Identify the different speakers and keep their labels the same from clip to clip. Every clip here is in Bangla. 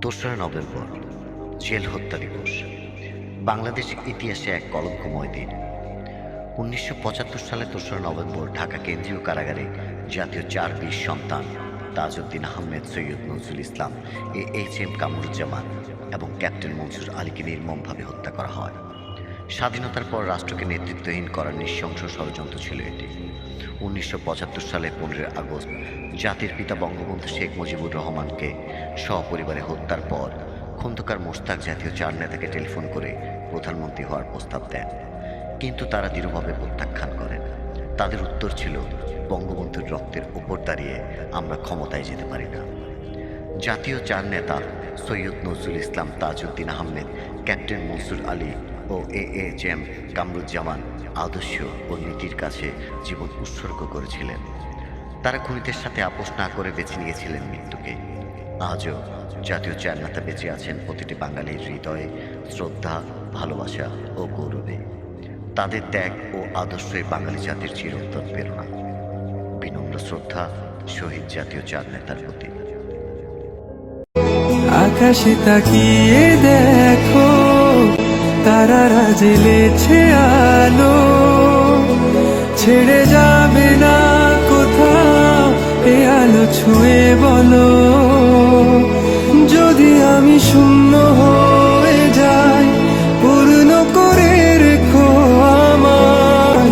Speaker 1: দোসরা নভেম্বর, জেল হত্যা দিবস। বাংলাদেশ ইতিহাসে এক কলঙ্কময় দিন। উনিশশো পঁচাত্তর সালে দোসরা নভেম্বর ঢাকা কেন্দ্রীয় কারাগারে জাতীয় চার বীর সন্তান Tajuddin Ahmed, Syed Nazrul Islam, A H M Kamaruzzaman এবং ক্যাপ্টেন মনসুর আলীকে নির্মমভাবে হত্যা করা হয়। স্বাধীনতার পর রাষ্ট্রকে নেতৃত্বহীন করার নৃশংস ষড়যন্ত্র ছিল এটি। উনিশশো পঁচাত্তর সালে পনেরোই আগস্ট জাতির পিতা বঙ্গবন্ধু শেখ মুজিবুর রহমানকে সপরিবারে হত্যার পর খন্দকার মোস্তাক জাতীয় চার নেতাকে টেলিফোন করে প্রধানমন্ত্রী হওয়ার প্রস্তাব দেন। কিন্তু তারা দৃঢ়ভাবে প্রত্যাখ্যান করেন। তাদের উত্তর ছিল, বঙ্গবন্ধুর রক্তের উপর দাঁড়িয়ে আমরা ক্ষমতায় যেতে পারি না। জাতীয় চার নেতা সৈয়দ নজরুল ইসলাম তাজউদ্দিন আহমেদ, ক্যাপ্টেন মনসুর আলী ও এ এইচ এম কামরুজ্জামান, আদর্শ ও নীতির কাছে জীবন উৎসর্গ করেছিলেন। তারা খুনিদের সাথে আপোষ না করে বেছে নিয়েছিলেন মৃত্যুকে। আজও জাতীয় চার বেঁচে আছেন প্রতিটি বাঙালির হৃদয়ে শ্রদ্ধা, ভালোবাসা ও গৌরবে। তাদের ত্যাগ ও আদর্শই বাঙালি জাতির চিরন্তন প্রেরণা। বিনম্র শ্রদ্ধা শহীদ জাতীয় চার নেতার প্রতি।
Speaker 2: আকাশে তাকিয়ে দেখো তারারা জেলেছে আলো। ছেড়ে যাবে না কোথাও, এ আলো ছুঁয়ে বলো। যদি আমি শূন্য হয়ে যাই, পূর্ণ করে রেখো আমার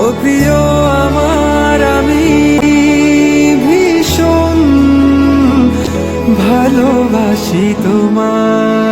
Speaker 2: ও প্রিয় আমার, আমি ভীষণ ভালোবাসি তোমার